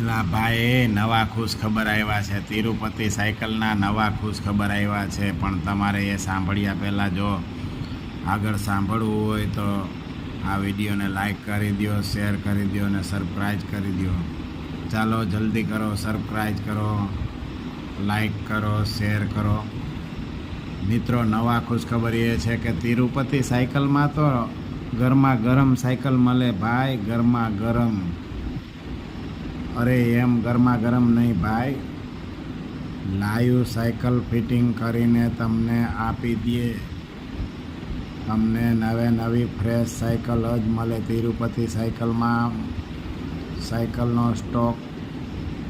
એલા ભાઈ નવા ખુશ ખબર આવ્યા છે. તિરુપતિ સાયકલના નવા ખુશ ખબર આવ્યા છે. પણ તમારે એ સાંભળ્યા પહેલાં જો આગળ સાંભળવું હોય તો આ વિડીયોને લાઈક કરી દો શેર કરી દો અને સરપ્રાઇઝ કરી દો ચાલો જલ્દી કરો સરપ્રાઇઝ કરો, લાઈક કરો, શેર કરો. મિત્રો, નવા ખુશખબર એ છે કે તિરુપતિ સાયકલમાં તો ગરમા ગરમ સાયકલ મળે. ભાઈ ગરમા ગરમ અરે એમ ગરમા ગરમ નહીં ભાઈ. લાઈવ સાયકલ ફિટિંગ કરીને તમને આપી દે તમને નવે નવી ફ્રેશ સાયકલ જ મળે તિરુપતિ સાયકલમાં. સાયકલનો સ્ટોક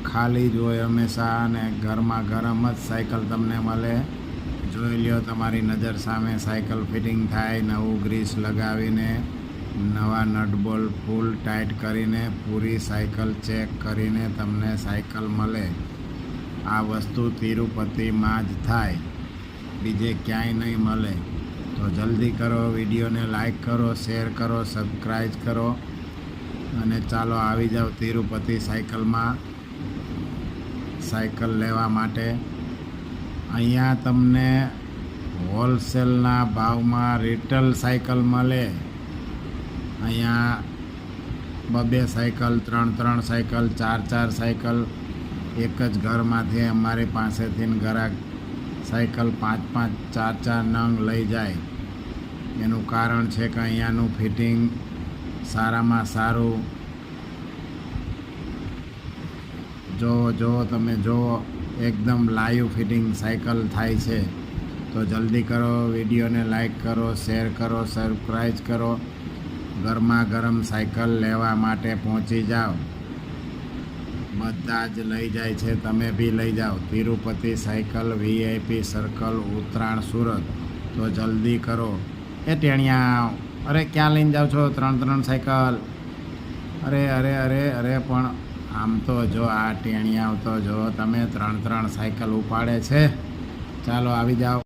ખાલી જ હોય હંમેશા અને ઘરમાં ગરમ જ સાયકલ તમને મળે. જોઈ લ્યો તમારી નજર સામે સાયકલ ફિટિંગ થાય, નવું ગ્રીસ લગાવીને. નવા નટબોલ ફૂલ ટાઈટ કરીને પૂરી સાયકલ ચેક કરીને તમને સાયકલ મળે. આ વસ્તુ તિરુપતિમાં જ થાય. બીજે ક્યાંય નહીં મળે. તો જલ્દી કરો વિડીયોને લાઈક કરો, શેર કરો, સબસ્ક્રાઈબ કરો અને ચાલો આવી જાઓ તિરુપતિ સાયકલમાં સાયકલ લેવા માટે. અહીંયા તમને હોલસેલના ભાવમાં રિટેલ સાયકલ મળે. અહીંયા બબે સાયકલ, ત્રણ ત્રણ સાયકલ, ચાર ચાર સાયકલ, એક જ ઘરમાંથી અમારી પાસેથી ગ્રાહક સાયકલ પાંચ પાંચ ચાર ચાર નંગ લઈ જાય. એનું કારણ છે કે અહીંયાનું ફિટિંગ સારામાં સારું. જો જો તમે જો, એકદમ લાઈવ ફિટિંગ સાયકલ થાય છે. તો જલ્દી કરો, વિડીયોને લાઈક કરો, શેર કરો, સબસ્ક્રાઈબ કરો. ગરમા ગરમ સાયકલ લેવા માટે પહોંચી જાઓ. બધા જ લઈ જાય છે, તમે બી લઈ જાઓ. Tirupati cycle VIP circle, Uttarayan, Surat. તો જલ્દી કરો. એ ટેણિયા, અરે ક્યાં લઈને જાઓ છો? ત્રણ ત્રણ સાયકલ. અરે અરે અરે અરે, પણ આમ તો જો આ ટેણિયાઓ તો જો તમે ત્રણ ત્રણ સાયકલ ઉપાડે છે. ચાલો આવી જાઓ.